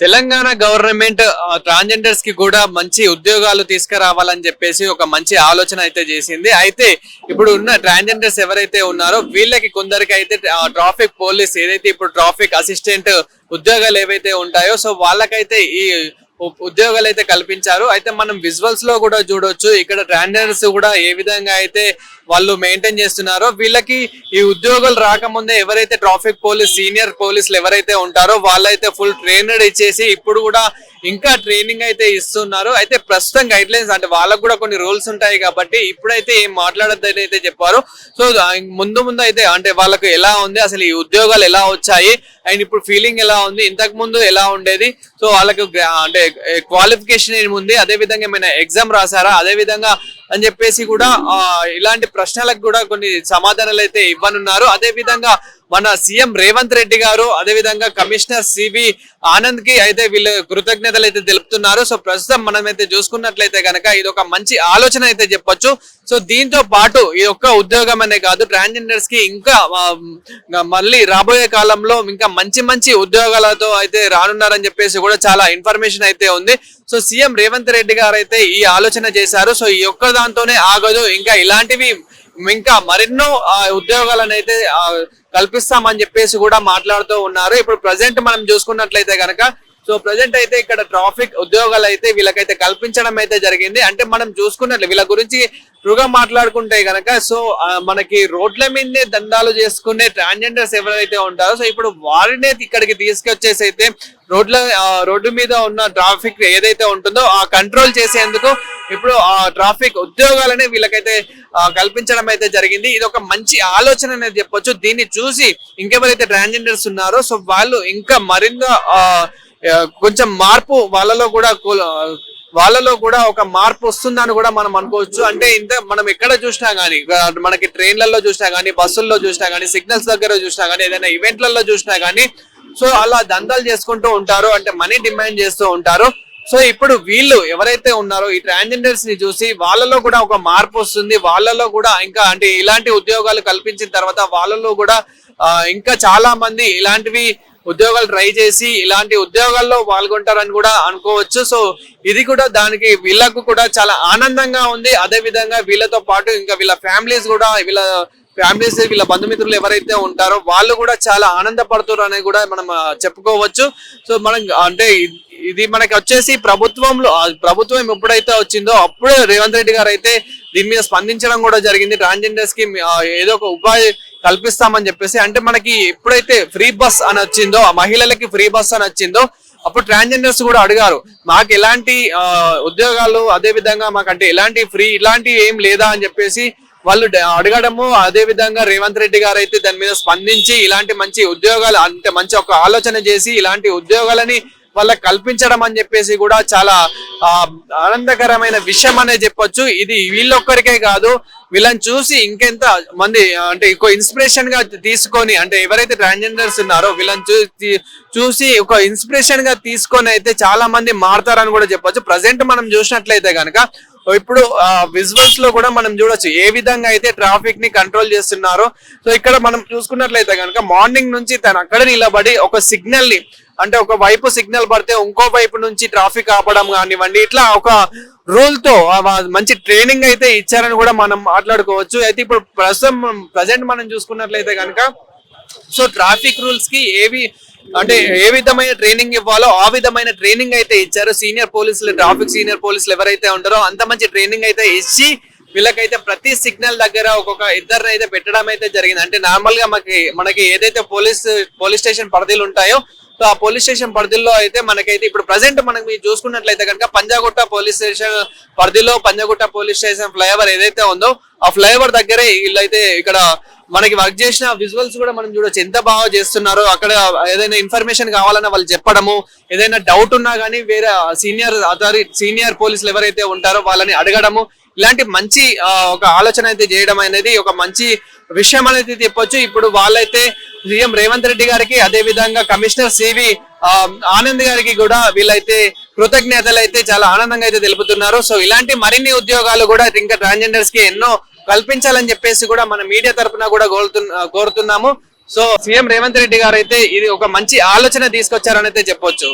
Telangana government ట్రాన్స్జెండర్స్కి కూడా మంచి ఉద్యోగాలు తీసుకురావాలని చెప్పేసి ఒక మంచి ఆలోచన అయితే చేసింది. అయితే ఇప్పుడు ఉన్న ట్రాన్స్జెండర్స్ ఎవరైతే ఉన్నారో వీళ్ళకి కొందరికి అయితే ట్రాఫిక్ పోలీస్ ఏదైతే ఇప్పుడు ట్రాఫిక్ అసిస్టెంట్ ఉద్యోగాలు ఏవైతే ఉంటాయో సో వాళ్ళకైతే ఈ ఉద్యోగాలు అయితే కల్పించారు. అయితే మనం విజువల్స్లో కూడా చూడొచ్చు. ఇక్కడ ట్రాన్స్జెండర్స్ కూడా ఏ విధంగా అయితే వాళ్ళు మెయింటైన్ చేస్తున్నారో వీళ్ళకి ఈ ఉద్యోగాలు రాకముందే ఎవరైతే ట్రాఫిక్ పోలీస్ సీనియర్ పోలీసులు ఎవరైతే ఉంటారో వాళ్ళైతే ఫుల్ ట్రైనర్ ఇచ్చేసి ఇప్పుడు కూడా ఇంకా ట్రైనింగ్ అయితే ఇస్తున్నారు. అయితే ప్రస్తుతం గైడ్ లైన్స్ అంటే వాళ్ళకు కూడా కొన్ని రూల్స్ ఉంటాయి కాబట్టి ఇప్పుడైతే ఏం మాట్లాడద్దని అయితే చెప్పారు. సో ముందు ముందు అయితే అంటే వాళ్ళకు ఎలా ఉంది అసలు ఈ ఉద్యోగాలు ఎలా వచ్చాయి అండ్ ఇప్పుడు ఫీలింగ్ ఎలా ఉంది ఇంతకు ముందు ఎలా ఉండేది సో వాళ్ళకు అంటే క్వాలిఫికేషన్ ఏముంది అదే విధంగా ఏమైనా ఎగ్జామ్ రాసారా అదే విధంగా అని చెప్పేసి కూడా ఇలాంటి ప్రశ్నలకు కూడా కొన్ని సమాధానాలు అయితే ఇవ్వనున్నారు. అదే విధంగా మన సీఎం రేవంత్ రెడ్డి గారు అదే విధంగా కమిషనర్ సివి ఆనంద్కి అయితే వీళ్ళు కృతజ్ఞతలు అయితే తెలుపుతున్నారు. సో ప్రస్తుతం మనం అయితే చూసుకున్నట్లయితే కనుక ఇది ఒక మంచి ఆలోచన అయితే చెప్పొచ్చు. సో దీంతో పాటు ఈ యొక్క ఉద్యోగం అనే కాదు ట్రాన్స్జెండర్స్కి ఇంకా ఇంకా మళ్ళీ రాబోయే కాలంలో ఇంకా మంచి మంచి ఉద్యోగాలతో అయితే రానున్నారని చెప్పేసి కూడా చాలా ఇన్ఫర్మేషన్ అయితే ఉంది. సో సీఎం రేవంత్ రెడ్డి గారు అయితే ఈ ఆలోచన చేశారు. సో ఈ ఒక్క దాంతోనే ఆగదు. ఇంకా ఇలాంటివి ఇంకా మరెన్నో ఉద్యోగాలను అయితే కల్పిస్తామని చెప్పేసి కూడా మాట్లాడుతూ ఉన్నారు. ఇప్పుడు ప్రజెంట్ మనం చూసుకున్నట్లయితే గనక సో ప్రజెంట్ అయితే ఇక్కడ ట్రాఫిక్ ఉద్యోగాలు అయితే వీళ్ళకైతే కల్పించడం అయితే జరిగింది. అంటే మనం చూసుకున్నట్లు వీళ్ళ గురించి ట్రూగా మాట్లాడుకుంటే గనక సో మనకి రోడ్ల మీదనే దందాలు చేసుకునే ట్రాన్స్జెండర్స్ ఎవరైతే ఉంటారో సో ఇప్పుడు వారినే ఇక్కడికి తీసుకొచ్చేసి అయితే రోడ్ల రోడ్డు మీద ఉన్న ట్రాఫిక్ ఏదైతే ఉంటుందో ఆ కంట్రోల్ చేసేందుకు ఇప్పుడు ఆ ట్రాఫిక్ ఉద్యోగాలనే వీళ్ళకైతే కల్పించడం అయితే జరిగింది. ఇది ఒక మంచి ఆలోచన అనేది చెప్పొచ్చు. దీన్ని చూసి ఇంకెవరైతే ట్రాన్స్జెండర్స్ ఉన్నారో సో వాళ్ళు ఇంకా మరింత కొంచెం మార్పు వాళ్ళలో కూడా వాళ్ళలో కూడా ఒక మార్పు వస్తుందని కూడా మనం అనుకోవచ్చు. అంటే ఇంత మనం ఎక్కడ చూసినా గానీ మనకి ట్రైన్లలో చూసినా గానీ బస్సుల్లో చూసినా గానీ సిగ్నల్స్ దగ్గర చూసినా గానీ ఏదైనా ఈవెంట్లలో చూసినా గానీ సో అలా దందాలు చేసుకుంటూ ఉంటారు. అంటే మనీ డిమాండ్ చేస్తూ ఉంటారు. సో ఇప్పుడు వీళ్ళు ఎవరైతే ఉన్నారో ఈ ట్రాన్స్జెండర్స్ని చూసి వాళ్ళలో కూడా ఒక మార్పు వస్తుంది. వాళ్ళలో కూడా ఇంకా అంటే ఇలాంటి ఉద్యోగాలు కల్పించిన తర్వాత వాళ్ళలో కూడా ఇంకా చాలా మంది ఇలాంటివి ఉద్యోగాలు ట్రై చేసి ఇలాంటి ఉద్యోగాల్లో పాల్గొంటారని కూడా అనుకోవచ్చు. సో ఇది కూడా దానికి వీళ్ళకు కూడా చాలా ఆనందంగా ఉంది. అదే విధంగా వీళ్ళతో పాటు ఇంకా వీళ్ళ ఫ్యామిలీస్ కూడా వీళ్ళ ఫ్యామిలీస్ వీళ్ళ బంధుమిత్రులు ఎవరైతే ఉంటారో వాళ్ళు కూడా చాలా ఆనందపడుతున్నారు అని కూడా మనం చెప్పుకోవచ్చు. సో మనం అంటే ఇది మనకి వచ్చేసి ప్రభుత్వంలో ప్రభుత్వం ఎప్పుడైతే వచ్చిందో అప్పుడే రేవంత్ రెడ్డి గారు అయితే దీని మీద స్పందించడం కూడా జరిగింది. ట్రాన్స్జెండర్స్కి ఏదో ఒక ఉపాధి కల్పిస్తామని చెప్పేసి అంటే మనకి ఎప్పుడైతే ఫ్రీ బస్ అని వచ్చిందో ఆ మహిళలకి ఫ్రీ బస్ అని వచ్చిందో అప్పుడు ట్రాన్స్జెండర్స్ కూడా అడిగారు మాకు ఎలాంటి ఉద్యోగాలు అదే విధంగా మాకు అంటే ఎలాంటి ఫ్రీ ఇలాంటివి ఏం లేదా? అని చెప్పేసి వాళ్ళు అడగడము అదే విధంగా రేవంత్ రెడ్డి గారు అయితే దాని మీద స్పందించి ఇలాంటి మంచి ఉద్యోగాలు అంటే మంచి ఒక ఆలోచన చేసి ఇలాంటి ఉద్యోగాలని వాళ్ళకి కల్పించడం అని చెప్పేసి కూడా చాలా ఆనందకరమైన విషయం అనే చెప్పొచ్చు. ఇది వీళ్ళొక్కరికే కాదు వీళ్ళని చూసి ఇంకెంత మంది అంటే ఇంకో ఇన్స్పిరేషన్గా తీసుకొని అంటే ఎవరైతే ట్రాన్స్జెండర్స్ ఉన్నారో వీళ్ళని చూ- చూసి ఒక ఇన్స్పిరేషన్గా తీసుకొని అయితే చాలా మంది మారుతారని కూడా చెప్పొచ్చు. ప్రజెంట్ మనం చూసినట్లయితే కనుక ఇప్పుడు విజువల్స్లో కూడా మనం చూడొచ్చు ఏ విధంగా అయితే ట్రాఫిక్ని కంట్రోల్ చేస్తున్నారో. సో ఇక్కడ మనం చూసుకున్నట్లయితే కనుక మార్నింగ్ నుంచి తను అక్కడ నిలబడి ఒక సిగ్నల్ని అంటే ఒక వైపు సిగ్నల్ పడితే ఇంకో వైపు నుంచి ట్రాఫిక్ ఆపడం కానివ్వండి ఇట్లా ఒక రూల్తో మంచి ట్రైనింగ్ అయితే ఇచ్చారని కూడా మనం మాట్లాడుకోవచ్చు. అయితే ఇప్పుడు ప్రస్తుతం ప్రజెంట్ మనం చూసుకున్నట్లయితే కనుక సో ట్రాఫిక్ రూల్స్కి ఏవి అంటే ఏ విధమైన ట్రైనింగ్ ఇవ్వాలో ఆ విధమైన ట్రైనింగ్ అయితే ఇచ్చారు. సీనియర్ పోలీసులు ట్రాఫిక్ సీనియర్ పోలీసులు ఎవరైతే ఉంటారో అంత మంచి ట్రైనింగ్ అయితే ఇచ్చి వీళ్ళకైతే ప్రతి సిగ్నల్ దగ్గర ఒక్కొక్క ఇద్దరిని అయితే పెట్టడం అయితే జరిగింది. అంటే నార్మల్గా మనకి మనకి ఏదైతే పోలీస్ పోలీస్ స్టేషన్ పరిధిలు ఉంటాయో సో ఆ పోలీస్ స్టేషన్ పరిధిలో అయితే మనకైతే ఇప్పుడు ప్రజెంట్ మనం మీరు చూసుకున్నట్లయితే కనుక పంజాగుట్ట పోలీస్ స్టేషన్ పరిధిలో పంజాగుట్ట పోలీస్ స్టేషన్ ఫ్లైఓవర్ ఏదైతే ఉందో ఆ ఫ్లైఓవర్ దగ్గరే వీళ్ళైతే ఇక్కడ మనకి వర్క్ చేసిన విజువల్స్ కూడా మనం చూడొచ్చు. ఎంత బాగా చేస్తున్నారో అక్కడ ఏదైనా ఇన్ఫర్మేషన్ కావాలన్నా వాళ్ళు చెప్పడము ఏదైనా డౌట్ ఉన్నా కానీ వేరే సీనియర్ అథారిటీ సీనియర్ పోలీసులు ఎవరైతే ఉంటారో వాళ్ళని అడగడము ఇలాంటి మంచి ఒక ఆలోచన అయితే చేయడం అనేది ఒక మంచి విషయం అనేది చెప్పొచ్చు. ఇప్పుడు వాళ్ళైతే సీఎం రేవంత్ రెడ్డి గారికి అదే విధంగా కమిషనర్ సివి ఆనంద్ గారికి కూడా వీళ్ళైతే కృతజ్ఞతలు అయితే చాలా ఆనందంగా అయితే తెలుపుతున్నారు. సో ఇలాంటి మరిన్ని ఉద్యోగాలు కూడా ఇంకా ట్రాన్స్జెండర్స్కి ఎన్నో కల్పించాలని చెప్పేసి కూడా మన మీడియా తరపున కూడా కోరుతున్న కోరుతున్నాము. సో సీఎం రేవంత్ రెడ్డి గారు అయితే ఇది ఒక మంచి ఆలోచన తీసుకొచ్చారని అయితే చెప్పొచ్చు.